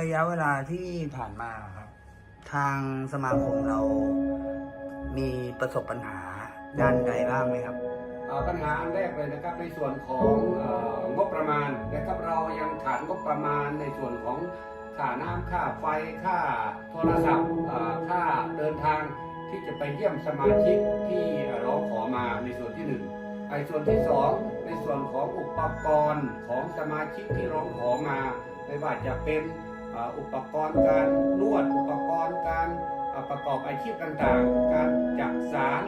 ระยะเวลาที่ผ่านมาครับ ทางสมาคมเรามีประสบปัญหาด้านใดบ้างไหมครับ เอ่อปัญหาอันแรกเลยนะครับในส่วนของเอ่องบประมาณนะครับเรายังขาดงบประมาณในส่วนของค่าน้ำค่าไฟค่าโทรศัพท์เอ่อค่าเดินทางที่จะไปเยี่ยมสมาชิกที่ร้องขอมาในส่วนที่หนึ่งในส่วนที่สองในส่วนของอุปกรณ์ของสมาชิกที่ร้องขอมา ไม่ว่าจะเป็น อุปกรณ์การนวดอุปกรณ์การประกอบอาชีพต่างๆ การจักสาร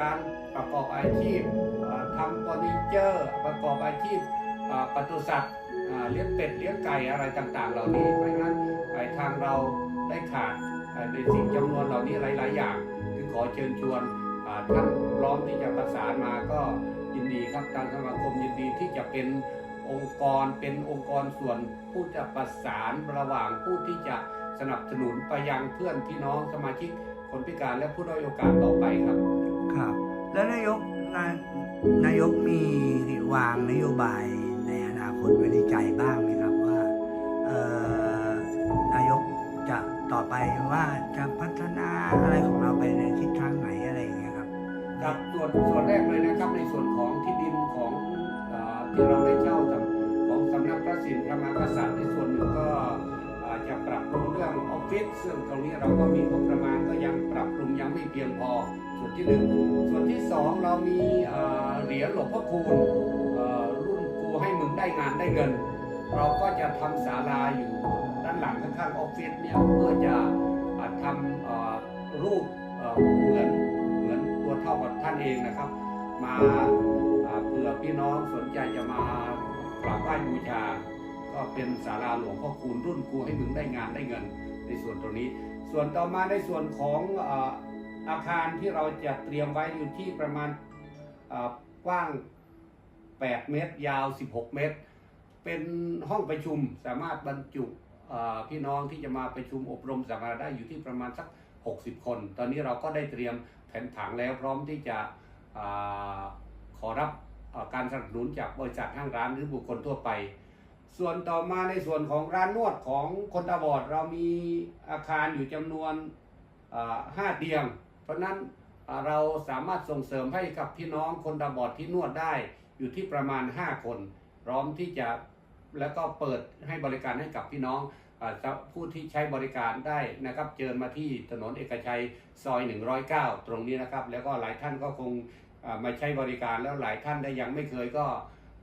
การประกอบอาชีพเอ่อทำเฟอร์นิเจอร์ ประกอบอาชีพปศุสัตว์เลี้ยงเป็ดเลี้ยงไก่อะไรต่างๆ เหล่านี้เพราะฉะนั้นทางเราได้ขาดในสิ่งจำนวนเหล่านี้หลาย ๆ อย่างจึงขอเชิญชวนท่านพร้อมที่จะประสานมาก็ยินดีครับทางสมาคมยินดีที่จะเป็น องค์กรเป็นองค์กรส่วนผู้จะประสานระหว่างผู้ที่จะสนับสนุนไปยังเพื่อนพี่น้องสมาชิกคนพิการและผู้ด้อยโอกาสต่อไปครับ ครับ แล้วนายกนายนายกมีวางนโยบายในอนาคตไว้ในใจบ้างไหมครับว่าเอ่อนายกจะต่อไปว่าจะพัฒนาอะไรของเราไปในทิศทางไหนอะไรอย่างเงี้ยครับ ครับส่วนส่วนแรกเลยนะครับในส่วนของที่ดินของเออที่เรา ระสินพระมหากษัตริย์ในส่วนหนึ่งก็จะปรับปรุงเรื่องออฟฟิศซึ่งตรงนี้เราก็มีงบประมาณก็ยังปรับปรุงยังไม่เพียงพอ ส่วนที่หนึ่งส่วนที่สองเรามีเหรียญหลวงพ่อคูณรุ่นกูให้มึงได้งานได้เงิน เราก็จะทำศาลาอยู่ด้านหลังข้างๆออฟฟิศเนี่ยเพื่อจะทำรูปเหมือนเหมือนตัวเท่ากับท่านเองนะครับ มาเผื่อพี่น้องสนใจจะมา กราบไหว้บูชา ก็เป็นศาลาหลวงพ่อคูณรุ่นกูให้มึงได้งานได้เงิน ในส่วนตรงนี้ ส่วนต่อมาในส่วนของอาคารที่เราจะเตรียมไว้อยู่ที่ประมาณกว้าง 8 เมตร ยาว 16 เมตร เป็นห้องประชุมสามารถบรรจุพี่น้องที่จะมาประชุมอบรมสัมมนาได้อยู่ที่ประมาณสัก 60 คน ตอนนี้เราก็ได้เตรียมแผนผังแล้วพร้อมที่จะอขอรับ การสนับสนุนจากบริษัทห้างร้านหรือบุคคลทั่วไป ส่วนต่อมาในส่วนของร้านนวดของคนตาบอดเรามีอาคารอยู่จำนวนเอ่อห้าเตียง เพราะฉะนั้นเราสามารถส่งเสริมให้กับพี่น้องคนตาบอดที่นวดได้อยู่ที่ประมาณ 5 คน พร้อมที่จะแล้วก็เปิดให้บริการให้กับพี่น้องอผู้ที่ใช้บริการได้นะครับ เจิญมาที่ถนนเอกชัยซอย 109 ตรงนี้นะครับ แล้วก็หลายท่านก็คง มาใช้บริการแล้วหลายท่านได้ยังไม่เคยก็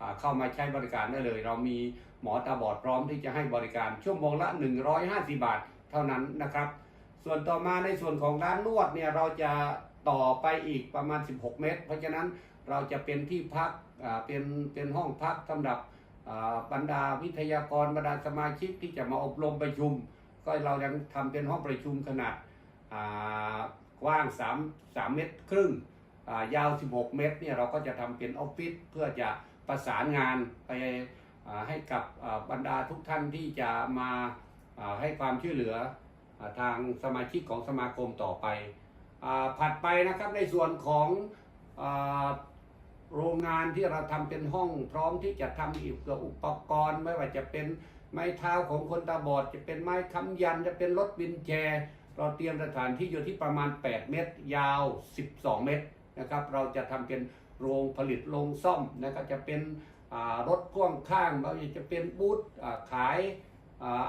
อ่าเข้ามาใช้บริการได้เลย เรามีหมอตาบอดพร้อมที่จะให้บริการชั่วโมงละ 150 บาทเท่านั้นนะครับ ส่วนต่อมาในส่วนของร้านนวดเนี่ยเราจะต่อไปอีกประมาณ 16 เมตร เพราะฉะนั้นเราจะเป็นที่พักอ่าเป็นเป็นห้องพักสำหรับอ่าบรรดาวิทยากรบรรดาสมาชิกที่จะมาอบรมประชุม ก็เรายังทำเป็นห้องประชุมขนาดอ่ากว้าง3 3 เมตรครึ่ง ยาว 16 เมตรเนี่ยเราก็จะทำเป็นออฟฟิศเพื่อจะประสานงานไปให้กับบรรดาทุกท่านที่จะมาให้ความช่วยเหลือทางสมาชิกของสมาคมต่อไปผัดไปนะครับในส่วนของโรงงานที่เราทำเป็นห้องพร้อมที่จะทำอีกกับอุปกรณ์ไม่ว่าจะเป็นไม้เท้าของคนตาบอด จะเป็นไม้ค้ำยันจะเป็นรถวินแช่เราเตรียมสถานที่อยู่ที่ประมาณ 8 เมตร ยาว 12 เมตร นะครับ เราจะทำเป็นโรงผลิตโรงซ่อมนะครับจะเป็นรถพ่วงข้างเราจะเป็นบูธขาย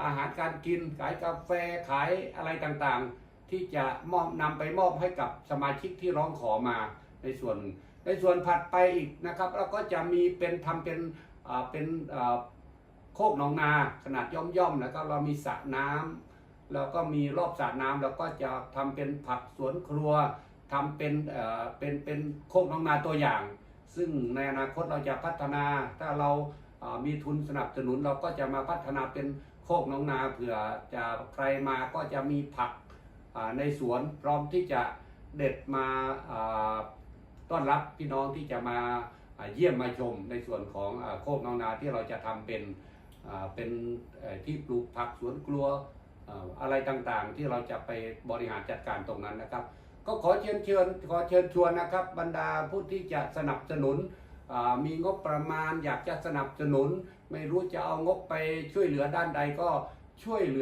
อาหารการกิน ขายกาแฟขายอะไรต่างๆ ที่จะมอบนำไปมอบให้กับสมาชิกที่ร้องขอมาในส่วนในส่วนผัดไปอีกนะครับแล้วก็จะมีเป็นทำเป็นเป็นโคกหนองนาขนาดย่อมๆแล้วก็เรามีสระน้ำแล้วก็มีรอบสระน้ำแล้วก็จะทำเป็นผักสวนครัว ทำเป็นเอ่อเป็นเป็นโคกหนองนาตัวอย่าง ซึ่งในอนาคตเราจะพัฒนาถ้าเรามีทุนสนับสนุนเราก็จะมาพัฒนาเป็นโคกน้องนาเผื่อจะใครมาก็จะมีผักในสวนพร้อมที่จะเด็ดมาต้อนรับพี่น้องที่จะมาเยี่ยมมาชมในส่วนของอโคกน้องนาที่เราจะทำเป็นเป็นที่ปลูกผักสวนครัวอะไรต่างๆ ที่เราจะไปบริหารจัดการตรงนั้นนะครับ ก็ขอเชิญเชิญขอเชิญชวนนะครับบรรดาผู้ที่จะสนับสนุนมีงบประมาณอยากจะสนับสนุน ไม่รู้จะเอางบไปช่วยเหลือด้านใดก็ช่วยเหลือ